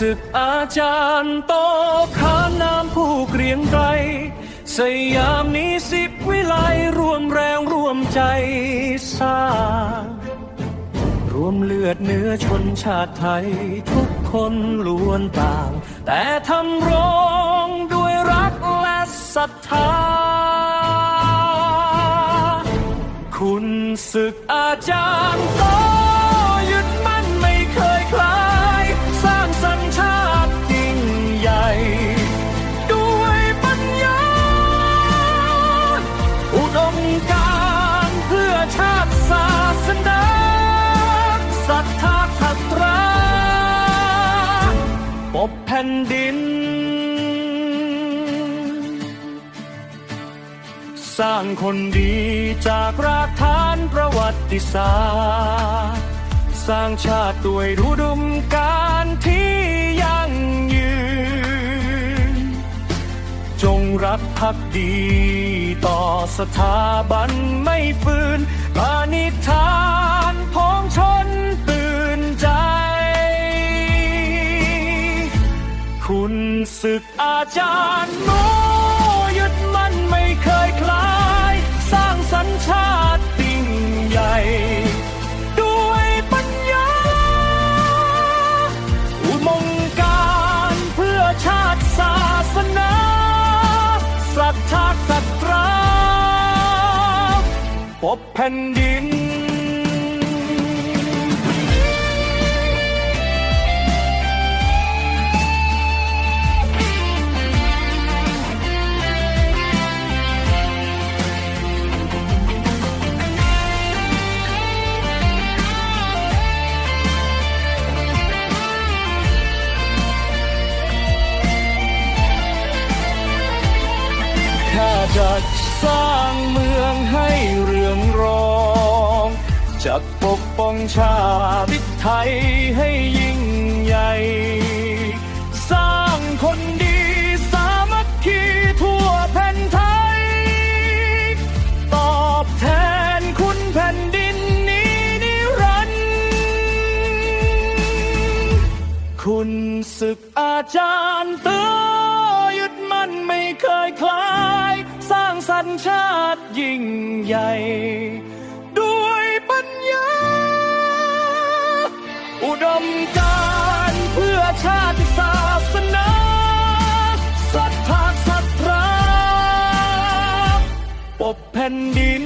ศึกอาจารย์โตขานนามผู้เกรียงไกรสยามนี้สิบวิไลรวมแรงรวมใจสร้างรวมเลือดเนื้อชนชาติไทย ทุกคนล้วนต่าง แต่ทำรงด้วยรักและศรัทธา คุณศึกอาจารย์โต ปกแผ่นดิน สร้างคนดีจากรากฐานประวัติศาสตร์ สร้างชาติด้วยรูดมการที่ยั่งยืน จงรักภักดีต่อสถาบันไม่ฝืนปานิธานพอ ศึกอาจารย์โมยึดมั่นไม่เคยคลาย สร้างสัญชาติยิ่งใหญ่ ด้วยปัญญา อุดมการเพื่อชาติศาสนาศรัทธาศรัตราปกแผ่นดิน จะสร้างเมืองให้เรืองรองจะปกป้องชาติไทยให้ยิ่งใหญ่ สร้างคนดีสามัคคีทั่วแผ่นไทย ตอบแทนคุณแผ่นดินนี้นิรันดร์คุณศึกอาจารย์เตอยึดมั่นไม่เคยคลา ชาติยิ่งใหญ่ ด้วยปัญญา อุดมการเพื่อชาติศาสนาศรัทธาศรัทธาปบแผ่นดิน